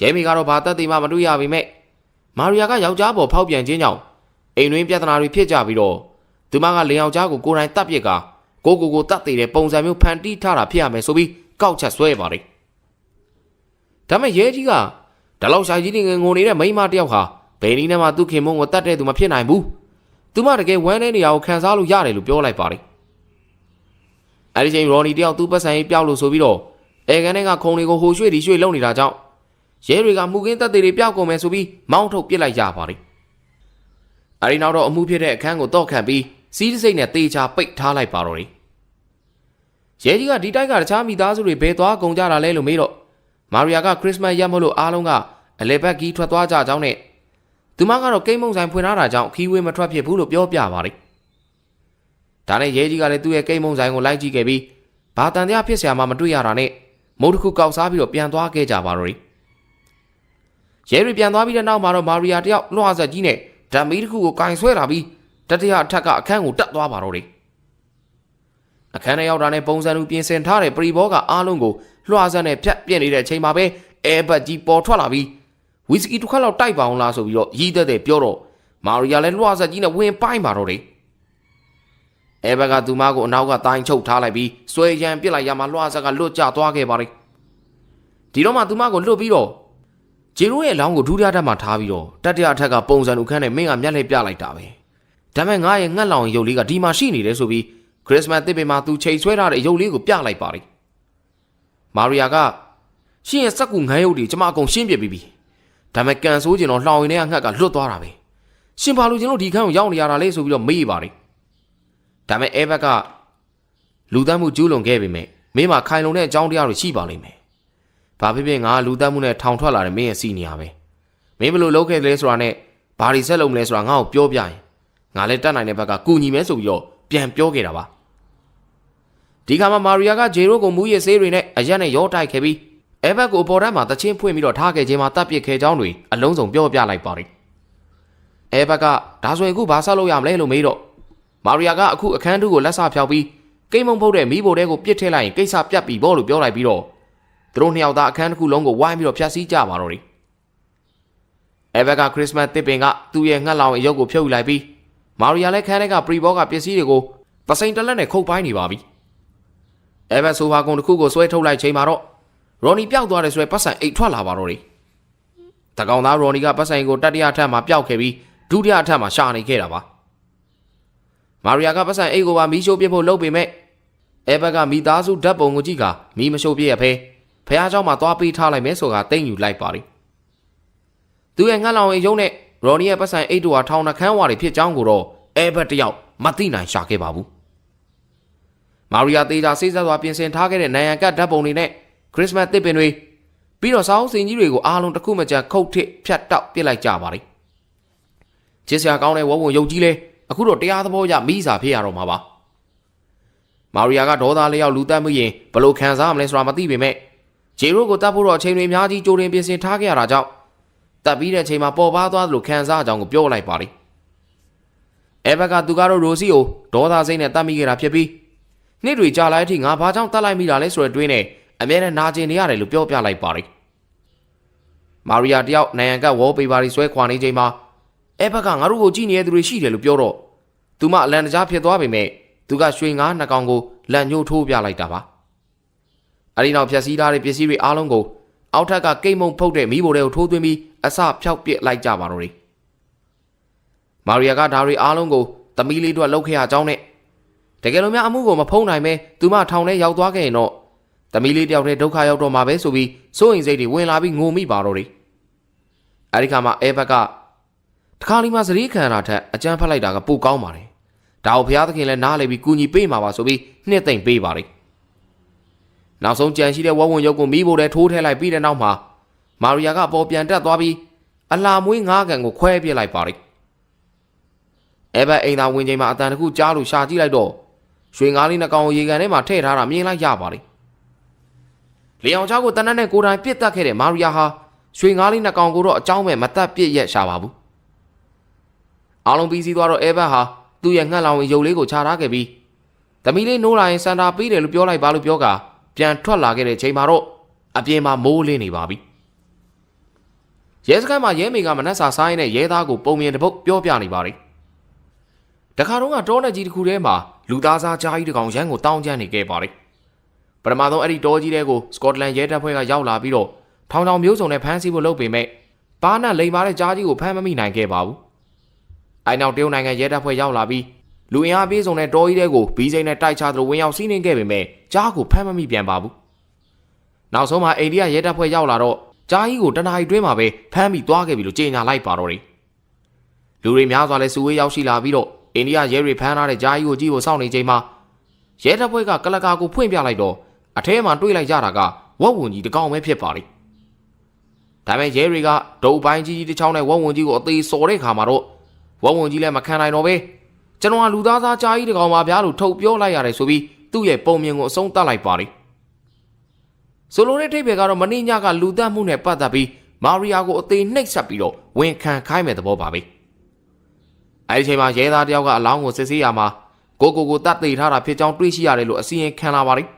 ရဲမီကတော့ဘာသက်သေမှမတွေ့ရပေမဲ့မာရီယာကယောက်ျားပေါ်ဖောက်ပြန်ခြင်းကြောင့်အိမ်တွင်းပြဿနာတွေဖြစ်ကြပြီးတော့သူမကလင်ယောက်ျားကိုကိုယ်တိုင်တပ်ပစ်ကကိုကိုကိုတတ်သေးတဲ့ပုံစံမျိုးဖန်တီးထားတာဖြစ်ရမယ်ဆိုပြီးကောက်ချက်ဆွဲပါလေဒါမဲ့ရဲကြီးကဒါလောက်ရှာကြီးနေငိုနေတဲ့မိန်းမတယောက်ဟာဘယ်နည်းနဲ့မှသူ့ခင်မုန်းကိုတတ်တဲ့သူမဖြစ်နိုင်ဘူးသူမတကယ်ဝမ်းနေနေရအောင်ခံစားလို့ရတယ်လို့ပြောလိုက်ပါတယ်အဲဒီချိန်ရော်နီတယောက်သူ့ပတ်စံရေးပြောက်လို့ဆိုပြီးတော့အဲကန်ထဲကခုံတွေကိုဟိုရွှေ့ဒီရွှေ့လုံနေတာကြောင့် ရဲတွေကမူကင်းတပ်တွေပျောက်ကုန်မယ်ဆိုပြီးမောင်းထုတ်ပစ်လိုက်ကြပါတယ်။အဲဒီနောက်တော့အမှုဖြစ်တဲ့အခန်းကိုတော့ခံပြီးစီးတစိမ့်နဲ့တေချာပိတ်ထားလိုက်ပါတော့တယ်။ရဲကြီးကဒီတိုက်ကတခြားမိသားစုတွေဘယ်သွားကုန်ကြတာလဲလို့မေးတော့မာရီယာကခရစ်စမတ်ရက်မလို့အားလုံးကအလဲဘက်ကြီးထွက်သွားကြကြောင်းနဲ့သူမကတော့ကိမ့်မုံဆိုင်ဖွင့်ထားတာကြောင့်ခီးဝေးမထွက်ဖြစ်ဘူးလို့ပြောပြပါတယ်။ဒါနဲ့ရဲကြီးကလည်းသူ့ရဲ့ကိမ့်မုံဆိုင်ကိုလိုက်ကြည့်ခဲ့ပြီးဘာတန်တရားဖြစ်စရာမှမတွေ့ရတာနဲ့မုတ်တစ်ခုကောက်စားပြီးတော့ပြန်သွားခဲ့ကြပါတော့တယ် ရဲတွေပြန်သွားပြီးတဲ့နောက်မှာတော့မာရီယာတယောက်လွှာဆက်ကြီးနဲ့ဓာတ်မီးတစ်ခုကိုကင်ဆွဲလာပြီးတတိယအထက်ကအခန်းကိုတက်သွားပါတော့တယ်အခန်းထဲရောက်တာနဲ့ပုံစံလူပြင်ဆင်ထားတဲ့ပရိဘောကအားလုံးကိုလွှာဆက်နဲ့ဖြတ်ပြစ်နေတဲ့အချိန်မှာပဲအဲဘတ်ကြီးပေါ်ထွက်လာပြီးဝီစကီတစ်ခွက်လောက်တိုက်ပါအောင်လားဆိုပြီးတော့ရည်သက်တဲ့ပြောတော့မာရီယာလည်းလွှာဆက်ကြီးနဲ့ဝင်ပိုင်းပါတော့တယ်အဲဘက်ကသူမကိုအနောက်ကတိုင်းချုပ်ထားလိုက်ပြီးဆွဲရန်ပစ်လိုက်ရမှာလွှာဆက်ကလွတ်ကျသွားခဲ့ပါတယ်ဒီတော့မှသူမကိုလွတ်ပြီးတော့ ဂျီရိုရဲ့လောင်းကိုဒူးရတတ်မှထားပြီးတော့တတိယအထက်ကပုံစံလူခန်းနဲ့မင်းကမျက်လှည့်ပြလိုက်တာပဲဒါပေမဲ့ငါရဲ့ငှက်လောင်ရုပ်လေးကဒီမှာရှိနေတယ်ဆိုပြီးခရစ်စမတ်တစ်ပင်မှာသူချိန်ဆွဲထားတဲ့ရုပ်လေးကိုပြလိုက်ပါတယ်မာရီယာကရှင်းရဲ့စက်ကူငန်းရုပ်တွေကျမအကုန်ရှင်းပြပြီးပြီဒါပေမဲ့ကန်ဆိုးကျင်တော့လှောင်ရင်ထဲကငှက်ကလွတ်သွားတာပဲရှင်ဘာလို့ကျင်တို့ဒီခန်းကိုရောက်နေရတာလဲဆိုပြီးတော့မေးပါတယ်ဒါပေမဲ့အဲဘက်ကလူသတ်မှုကျူးလွန်ခဲ့ပေမဲ့မင်းမှာခိုင်လုံတဲ့အကြောင်းတရားတွေရှိပါလိမ့်မယ် ဘာဖြစ်ဖြစ်ငါလူသတ်မှုနဲ့ထောင်ထွက်လာတဲ့မင်းရဲ့စီနေရပဲမင်းဘယ်လိုလုပ်ခဲ့လဲဆိုတာနဲ့ဘာတွေဆက်လုပ်မလဲဆိုတာငါ့ကိုပြောပြရင်ငါလည်းတတ်နိုင်တဲ့ဘက်ကကူညီမယ်ဆိုပြီးတော့ပြန်ပြောခဲ့တာပါဒီခါမှာမာရီယာကဂျေရိုကိုမူးယစ်ဆေးတွေနဲ့အရက်နဲ့ရောတိုက်ခဲ့ပြီးအဲဘက်ကိုအပေါ်ထပ်မှာတချင်းဖွင့်ပြီးတော့ထားခဲ့ခြင်းမှာတပ်ပစ်ခဲ့ကြောင်းတွေအလုံးစုံပြောပြလိုက်ပါတယ်အဲဘက်ကဒါဆိုရင်အခုဘာဆက်လုပ်ရမလဲလို့မေးတော့မာရီယာကအခုအခန်းတူကိုလက်ဆဖြောက်ပြီးကိမုံဖုတ်တဲ့မိဘိုတဲကိုပြစ်ထည့်လိုက်ရင်ကိစ္စပြတ်ပြီပေါ့လို့ပြောလိုက်ပြီးတော့ သူတို့နှစ်ယောက်သားအခန်းတစ်ခုလုံးကိုဝိုင်းပြီးတော့ဖျက်ဆီးကြပါတော့တယ်အဲဘက်ကခရစ်စမတ်တစ်ပင်ကသူ့ရဲ့ငှက်လောင်အရုပ်ကိုဖြုတ်ယူလိုက်ပြီးမာရီယာလည်းခန်းထဲကပရီဘောကပစ္စည်းတွေကိုပစိန်တလက်နဲ့ခုတ်ပိုင်းနေပါပြီအဲဘက်ဆိုဖာကုံတစ်ခုကိုဆွဲထုတ်လိုက်ချိန်မှာတော့ရော်နီပျောက်သွားတယ်ဆိုရယ်ပတ်စံအိတ်ထွက်လာပါတော့တယ်တကောင်သားရော်နီကပတ်စံကိုတတိယအထက်မှာပျောက်ခဲ့ပြီးဒုတိယအထက်မှာရှာနေခဲ့တာပါမာရီယာကပတ်စံအိတ်ကိုပါမီးရှို့ပစ်ဖို့လုပ်ပေမဲ့အဲဘက်ကမိသားစုဓာတ်ပုံကိုကြည့်ကမီးမရှို့ပြရဖဲ ဖះเจ้าမှာသွားပေးထားလိုက်မယ်ဆိုတာတိတ်ယူလိုက်ပါလိသူရဲ့ငှက်လောင်ရဲ့ရုံးနဲ့ရော်နီရဲ့ပတ်စံအိတ်တို့ဟာထောင်နှခမ်းဝါတွေဖြစ်ကြောင်းကိုတော့အဲဘက်တယောက်မသိနိုင်ရှာခဲ့ပါဘူးမာရီယာတေးတာစိတ်ဆက်စွာပြင်ဆင်ထားခဲ့တဲ့နိုင်ရန်ကတ်ဓာတ်ပုံတွေနဲ့ခရစ်စမတ်တစ်ပင်တွေပြီးတော့စောင်းစင်ကြီးတွေကိုအားလုံးတစ်ခုမှကြခုတ်ထစ်ဖြတ်တောက်ပစ်လိုက်ကြပါလိချစ်စရာကောင်းတဲ့ဝဝုံရုပ်ကြီးလဲအခုတော့တရားသဘောရမိစာဖြစ်ရတော့မှာပါမာရီယာကဒေါသလေးယောက်လူတက်မှုရင်ဘလို့ခံစားရမလဲဆိုတာမသိပေမဲ့ ဂျေရိုကိုတတ်ဖို့တော့အချိန်တွေအများကြီးကြိုတင်ပြင်ဆင်ထားခဲ့ရတာကြောင့်တက်ပြီးတဲ့အချိန်မှာပေါ်ပါသွားသလိုခံစားအကြောင်းကိုပြောလိုက်ပါလိအဲဘက်ကသူကတော့ရိုစီကိုဒေါသစိတ်နဲ့တတ်မိခဲ့တာဖြစ်ပြီးနှစ်တွေကြာလိုက်အထိငါဘာကြောင့်တတ်လိုက်မိတာလဲဆိုတဲ့တွင်းနဲ့အမြဲတမ်းနာကျင်နေရတယ်လို့ပြောပြလိုက်ပါလိမာရီယာတယောက်နိုင်ရန်ကဝေါ်ပေပါတွေဆွဲခွာနေချိန်မှာအဲဘက်ကငါတို့ကိုကြည့်နေတဲ့သူတွေရှိတယ်လို့ပြောတော့သူမအလန်တကြားဖြစ်သွားပေမဲ့သူကရွှေငါးနှကောင်ကိုလက်ညှိုးထိုးပြလိုက်တာပါ အဲဒီနောက်ဖြက်စီးထားတဲ့ပစ္စည်းတွေအားလုံးကိုအောက်ထက်ကကိတ်မုံဖုတ်တဲ့မိဘိုတွေကိုထိုးသွင်းပြီးအစဖြောက်ပစ်လိုက်ကြပါတော့တယ်မာရီယာကဒါတွေအားလုံးကိုသမီးလေးတို့လှုပ်ခဲ့ရကြောင်းနဲ့တကယ်လို့များအမှုကိုမဖုံးနိုင်ပဲသူမထောင်ထဲရောက်သွားခဲ့ရင်တော့သမီးလေးတယောက်တည်းဒုက္ခရောက်တော့မှာပဲဆိုပြီးစိုးရင်စိတ်တွေဝင်လာပြီးငိုမိပါတော့တယ်အဲဒီခါမှာအဲဘက်ကတခါလီမှာစရီးခံရတာထက်အကြမ်းဖက်လိုက်တာကပိုကောင်းပါတယ်ဒါကိုဘုရားသခင်လည်းနားလေပြီးကူညီပေးမှာပါဆိုပြီးနှစ်သိမ့်ပေးပါလိမ့် နောက်ဆုံးကြံရှိတဲ့ဝဝွန်ရုပ်ကိုမိဖို့တဲ့ထိုးထဲလိုက်ပြီးတဲ့နောက်မှာမာရီယာကပေါ်ပြန်တက်သွားပြီးအလာမွေးငားကန်ကိုခွဲပြစ်လိုက်ပါလိမ့်အဲဘက်အိမ်သာဝင်ချိန်မှာအတန်တခုကြားလို့ရှာကြည့်လိုက်တော့ရွှေငါးလေးနှကောင်ရေကန်ထဲမှာထည့်ထားတာမြင်လိုက်ရပါလိမ့်လေအောင်ချောက်ကိုတနက်နဲ့ကိုယ်တိုင်ပြစ်တက်ခဲ့တဲ့မာရီယာဟာရွှေငါးလေးနှကောင်ကိုတော့အကြောင်းမဲ့မတက်ပြစ်ရက်ရှာပါဘူးအားလုံးပြီးစီးသွားတော့အဲဘက်ဟာသူ့ရဲ့ငှက်လောင်ရုပ်လေးကိုခြာထားခဲ့ပြီးသမီးလေးနိုးလာရင်စန်တာပေးတယ်လို့ပြောလိုက်ပါလို့ပြောက ပြန်ထွက်လာခဲ့တဲ့ချိန်မှာတော့အပြင်မှာမိုးလင်းနေပါပြီရဲစခန်းမှာရဲမေကမနှက်စာဆိုင်နဲ့ရဲသားကိုပုံမြင်တစ်ပုတ်ပြောပြနေပါလိမ့်တခါတော့ကတောနဲ့ကြီးတစ်ခုထဲမှာလူသားစားကြားကြီးတစ်ကောင်ရန်ကိုတောင်းကျမ်းနေခဲ့ပါလိမ့်ပထမဆုံးအဲ့ဒီတောကြီးတဲကိုစကော့တလန်ရဲတပ်ဖွဲ့ကရောက်လာပြီးတော့ထောင်ထောင်မျိုးစုံနဲ့ဖမ်းဆီးဖို့လုပ်ပေမဲ့ပါးနဲ့လိန်ပါတဲ့ကြားကြီးကိုဖမ်းမမိနိုင်ခဲ့ပါဘူး။အဲနောက်တရုတ်နိုင်ငံရဲတပ်ဖွဲ့ရောက်လာပြီး လူအင်အားပြေးစုံတဲ့တောကြီးတဲကိုဘီးစိန်နဲ့တိုက်ချသလိုဝင်ရောက်စီးနှင်းခဲ့ပေမဲ့ကြားကိုဖမ်းမမိပြန်ပါဘူး။နောက်ဆုံးမှာအိန္ဒိယရဲတပ်ဖွဲ့ရောက်လာတော့ကြားကြီးကိုတနအီတွင်းမှာပဲဖမ်းမိသွားခဲ့ပြီလို့ကြေညာလိုက်ပါတော့တယ်။လူတွေများစွာလဲစုဝေးရောက်ရှိလာပြီးတော့အိန္ဒိယရဲတွေဖမ်းထားတဲ့ကြားကြီးကိုကြည့်ဖို့စောင့်နေချိန်မှာရဲတပ်ဖွဲ့ကကလကာကိုဖွင့်ပြလိုက်တော့အထဲမှာတွေးလိုက်ကြတာကဝက်ဝွန်ကြီးတကောင်ပဲဖြစ်ပါလိမ့်ဒါပေမဲ့ရဲတွေကဒုတ်ပိုင်းကြီးကြီးတစ်ချောင်းနဲ့ဝက်ဝွန်ကြီးကိုအသေးစော်တဲ့ခါမှာတော့ဝက်ဝွန်ကြီးလည်းမခံနိုင်တော့ပဲ ကျွန်တော်ကလူသားစားကြားကြီးတကောင်ပါဗျာလို့ထုတ်ပြောလိုက်ရတယ်ဆိုပြီးသူ့ရဲ့ပုံမြင်ကိုအဆုံးသတ်လိုက်ပါတယ်ဆိုလိုတဲ့ထိပ်ပဲကတော့မင်းညကလူသတ်မှုနဲ့ပတ်သက်ပြီးမာရီယာကိုအသေးနှိပ်စက်ပြီးတော့ဝန်ခံခိုင်းမဲ့သဘောပါပဲအဲဒီအချိန်မှာရဲသားတယောက်ကအလောင်းကိုစစ်ဆေးရမှာကိုကိုကိုတတ်သိထားတာဖြစ်ကြောင်းတွေးရှိရတယ်လို့အစီရင်ခံလာပါတယ်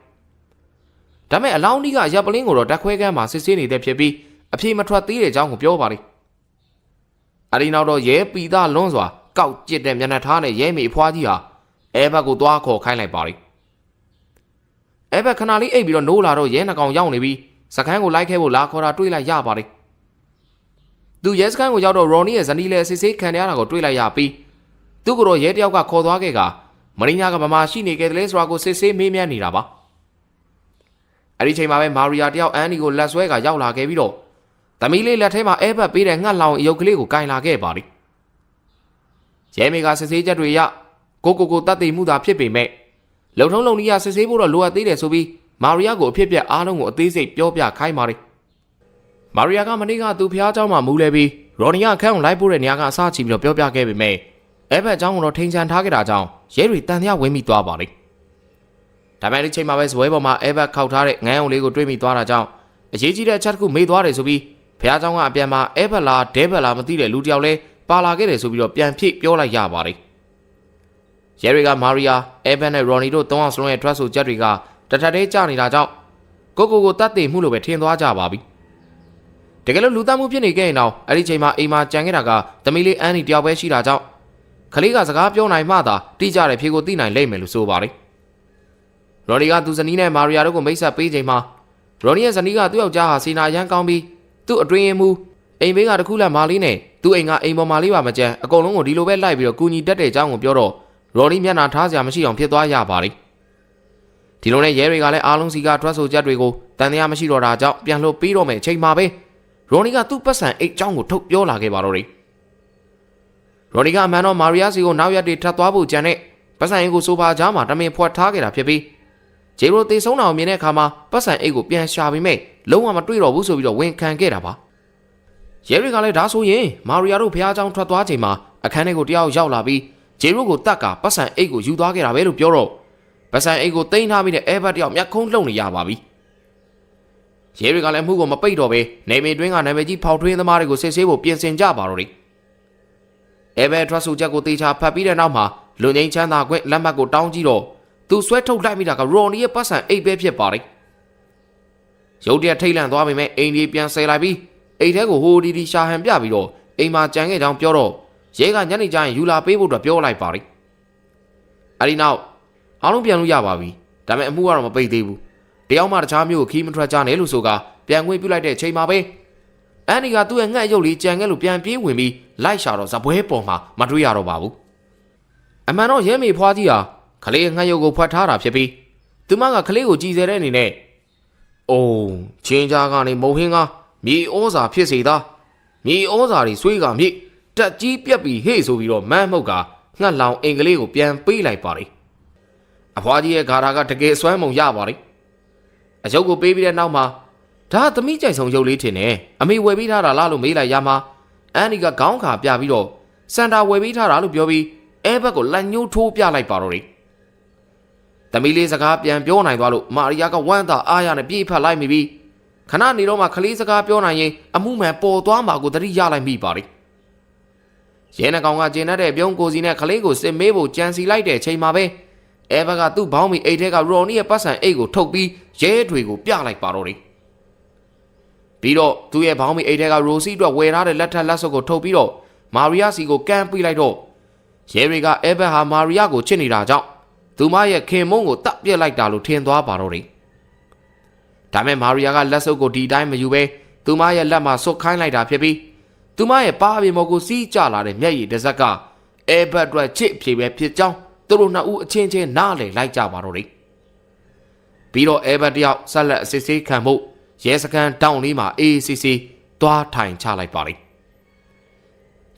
ဒါပေမဲ့အလောင်းကြီးကရပ်ပလင်းကိုတော့တက်ခွဲကမ်းမှာစစ်ဆေးနေတဲ့ဖြစ်ပြီးအပြေမထွက်သေးတဲ့အကြောင်းကိုပြောပါတယ်အဒီနောက်တော့ရဲပီသားလွန်းစွာ ကောက်ကျစ်တဲ့မျက်နှာထားနဲ့ရဲမိအဖွားကြီးဟာအဲဘက်ကိုသွားခေါ်ခိုင်းလိုက်ပါတယ်အဲဘက်ခဏလေးအိပ်ပြီးတော့နိုးလာတော့ရဲနှကောင်ရောက်နေပြီးစကန်းကိုလိုက်ခဲဖို့လာခေါ်တာတွေးလိုက်ရပါတယ်သူရဲစခန်းကိုရောက်တော့ရော်နီရဲ့ဇနီးလည်းစစ်ဆေးခံရတာကိုတွေးလိုက်ရပြီးသူ့ကိုတော့ရဲတယောက်ကခေါ်သွားခဲ့ကမရင်းညာကမမရှိနေခဲ့တယ်လေဆိုတာကိုစစ်ဆေးမေးမြန်းနေတာပါအဲ့ဒီချိန်မှာပဲမာရီယာတယောက်အန်ဒီကိုလက်ဆွဲကရောက်လာခဲ့ပြီးတော့သမီးလေးလက်ထဲမှာအဲဘက်ပေးတဲ့ငှက်လောင်အယုတ်ကလေးကိုကင်လာခဲ့ပါလိ ရဲမေကစစ်ဆေးချက်တွေရကိုကိုကိုတတ်သိမှုသာဖြစ်ပေမဲ့လုံထုံးလုံနီးရစစ်ဆေးဖို့တော့လိုအပ်သေးတယ်ဆိုပြီးမာရီယာကိုအဖြစ်ပြက်အားလုံးကိုအသေးစိတ်ပြောပြခိုင်းပါလိမာရီယာကမနေ့ကသူ့ဖျားเจ้าမှာမူလဲပြီးရော်နီယာခန်းကိုလိုက်ပို့တဲ့နေရာကအစချီပြီးတော့ပြောပြခဲ့ပေမဲ့အဲဘက်အကြောင်းကိုတော့ထိန်ချန်ထားခဲ့တာကြောင့်ရဲတွေတန်တရားဝင်မိသွားပါလိဒါပေမဲ့ဒီချိန်မှာပဲဇပွဲပေါ်မှာအဲဘက်ခောက်ထားတဲ့ငန်းအောင်လေးကိုတွေးမိသွားတာကြောင့်အရေးကြီးတဲ့အချက်တစ်ခုမေ့သွားတယ်ဆိုပြီးဖះเจ้าကအပြန်မှာအဲဘက်လာဒဲဘက်လာမသိတဲ့လူတစ်ယောက်လဲ ပါလာခဲ့တယ်ဆိုပြီးတော့ပြန်ဖြည့်ပြောလိုက်ရပါတယ်ရဲတွေကမာရီယာအဲဘက်နဲ့ရော်နီတို့သုံးအောင်စလုံးရဲ့ trust ဆိုချက်တွေကတထက်သေးကြနေတာကြောင့်ကိုကိုကိုတတ်သိမှုလို့ပဲထင်သွားကြပါပြီတကယ်လို့လူသားမှုဖြစ်နေခဲ့ရင်တော့အဲ့ဒီချိန်မှာအိမ်မှာကြံခဲ့တာကသမီးလေးအန်နီတယောက်ပဲရှိတာကြောင့်ခလေးကစကားပြောနိုင်မှသာတိကျတဲ့ဖြေကိုသိနိုင်လိမ့်မယ်လို့ဆိုပါတယ်ရော်နီကသူဇနီးနဲ့မာရီယာတို့ကိုမိတ်ဆက်ပေးချိန်မှာရော်နီရဲ့ဇနီးကသူ့ယောက်ျားဟာစီနာရန်ကောင်းပြီးသူ့အတွင်းရင်မူအိမ်ဘေးကတခုလက်မာလေးနဲ့ သူ့အိမ်ကအိမ်ပေါ်မာလေးပါမကြမ်းအကုန်လုံးကိုဒီလိုပဲလိုက်ပြီးတော့ကူညီတတ်တဲ့အကြောင်းကိုပြောတော့ရော်နီမျက်နှာထားစရာမရှိအောင်ဖြစ်သွားရပါတယ်ဒီလိုနဲ့ရဲတွေကလည်းအားလုံးစီကထွက်ဆိုချက်တွေကိုတန်တရားမရှိတော့တာကြောင့်ပြန်လှုပ်ပြီးတော့မယ်အချိန်မှာပဲရော်နီကသူ့ပတ်စံအိတ်အကြောင်းကိုထုတ်ပြောလာခဲ့ပါတော့တယ်ရော်နီကအမှန်တော့မာရီယာစီကိုနောက်ရက်တွေထပ်သွားဖို့ကြံတဲ့ပတ်စံအိတ်ကိုဆိုပါကြားမှာတမင်ဖွက်ထားခဲ့တာဖြစ်ပြီးဂျေရိုတေဆုံးတာကိုမြင်တဲ့အခါမှာပတ်စံအိတ်ကိုပြန်ရှာပြီးမဲ့လုံးဝမတွေ့တော့ဘူးဆိုပြီးတော့ဝန်ခံခဲ့တာပါ ရဲတွေကလည်းဒါဆိုရင်မာရီယာတို့ဖះเจ้าထွက်သွားချိန်မှာအခန်းထဲကိုတယောက်ရောက်လာပြီးဂျေရိုကိုတတ်ကပတ်စံအိတ်ကိုယူသွားခဲ့တာပဲလို့ပြောတော့ပတ်စံအိတ်ကိုတိန်းထားပြီးတဲ့အဲဘတ်တယောက်မျက်ခုံးလှုပ်နေရပါပြီရဲတွေကလည်းမှုကိုမပိတ်တော့ပဲနေမီတွင်းကနာမည်ကြီးဖောက်ထွင်းသမားတွေကိုစစ်ဆေးဖို့ပြင်ဆင်ကြပါတော့တယ်အဲဘတ်ထရတ်ဆူချက်ကိုတေချာဖတ်ပြီးတဲ့နောက်မှာလူငိမ့်ချမ်းသာခွင့်လက်မှတ်ကိုတောင်းကြည့်တော့သူဆွဲထုတ်လိုက်မိတာကရော်နီရဲ့ပတ်စံအိတ်ပဲဖြစ်ပါတယ်ရုတ်တရက်ထိတ်လန့်သွားပေမဲ့အိမ်ကြီးပြန်ဆယ်လိုက်ပြီး အိတ်ထဲကိုဟိုဒီဒီရှာဟန်ပြပြီးတော့အိမ်မှာကြံခဲ့ကြောင်းပြောတော့ရဲကညနေကျရင်ယူလာပေးဖို့အတွက်ပြောလိုက်ပါတယ်အဲဒီနောက်အားလုံးပြန်လို့ရပါပြီဒါပေမဲ့အမှုကတော့မပိတ်သေးဘူးတယောက်မှတခြားမျိုးကိုခီးမထွက်ကြနဲ့လို့ဆိုကပြန်ခွင့်ပြုလိုက်တဲ့အချိန်မှာပဲအန်ဒီကသူ့ရဲ့ငှက်ရုပ်လေးကြံခဲ့လို့ပြန်ပြေးဝင်ပြီးလိုက်ရှာတော့ဇပွဲပေါ်မှာမတွေ့ရတော့ပါဘူးအမှန်တော့ရဲမေဖွားကြီးဟာခလေးငှက်ရုပ်ကိုဖွက်ထားတာဖြစ်ပြီးသူမကခလေးကိုကြည်စဲတဲ့အနေနဲ့အိုးချင်းကြားကနေမုံဟင်းက မြေဩဇာဖြစ်စေသာမြေဩဇာတွေဆွေးကမြေတက်ကြီးပြက်ပြီးဟေ့ဆိုပြီးတော့မန်းမှုတ်ကငှက်လောင်အင်္ဂလိပ်ကိုပြန်ပေးလိုက်ပါလေအဖွားကြီးရဲ့ဂါရာကတကယ်စွမ်းမုံရပါလေအယုတ်ကိုပေးပြီးတဲ့နောက်မှာဒါသမီးကြိုက်ဆုံးရုပ်လေးထင်တယ်အမေဝယ်ပေးထားတာလားလို့မေးလိုက်ရမှာအန်ဒီကခေါင်းခါပြပြီးတော့စန်တာဝယ်ပေးထားတာလို့ပြောပြီးအဲဘက်ကိုလက်ညှိုးထိုးပြလိုက်ပါတော့တယ်သမီးလေးစကားပြန်ပြောနိုင်သွားလို့မာရီယာကဝမ်းသာအားရနဲ့ပြေးဖက်လိုက်မိပြီး ခဏနေတော့မှခလေးစကားပြောနိုင်ရင်အမှုမှန်ပေါ်သွားမှာကိုတတိရလိုက်မိပါလေရဲနှကောင်ကကျင်တတ်တဲ့ပြုံးကိုစီနဲ့ခလေးကိုစစ်မေးဖို့ကြံစီလိုက်တဲ့ချိန်မှာပဲအဲဘက်ကသူ့ဘောင်းမီအိတ်ထဲကရော်နီရဲ့ပတ်စံအိတ်ကိုထုတ်ပြီးရဲတွေကိုပြလိုက်ပါတော့တယ်ပြီးတော့သူ့ရဲ့ဘောင်းမီအိတ်ထဲကရိုစီအတွက်ဝယ်ထားတဲ့လက်ထပ်လက်စုပ်ကိုထုတ်ပြီးတော့မာရီယာစီကိုကမ်းပေးလိုက်တော့ရဲတွေကအဲဘက်ဟာမာရီယာကိုချစ်နေတာကြောင့်သူမရဲ့ခင်မုန်းကိုတပ်ပြစ်လိုက်တာလို့ထင်သွားပါတော့တယ် ဒါမဲ့မာရီယာကလက်စုပ်ကိုဒီတိုင်းမယူဘဲသူမရဲ့လက်မှာဆွတ်ခိုင်းလိုက်တာဖြစ်ပြီးသူမရဲ့ပါပြင်မော်ကိုစီးကြလာတဲ့မျက်ရည်တစ်စက်ကအဲဘက်အတွက်ချစ်ဖြေပဲဖြစ်ကြောင်းသူတို့နှစ်ဦးအချင်းချင်းနားလည်လိုက်ကြပါတော့တယ်ပြီးတော့အဲဘက်တယောက်ဆက်လက်အစစ်ဆေးခံမှုရဲစခန်းတောင်းလေးမှာ ACC သွားထိုင်ချလိုက်ပါလိမ့်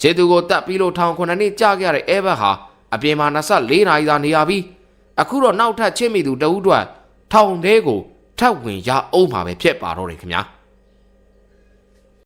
ခြေသူကိုတတ်ပြီးလို့ထောင်ခုနှစ်နှစ်ကြာခဲ့ရတဲ့အဲဘက်ဟာအပြင်မှာ24နာရီသာနေရပြီးအခုတော့နောက်ထပ်ချင်းမိသူတဦးအတွက်ထောင်ထဲကို ထပ်ဝင်ရအောင်မှာပဲဖြစ်ပါတော့တယ်ခင်ဗျာ။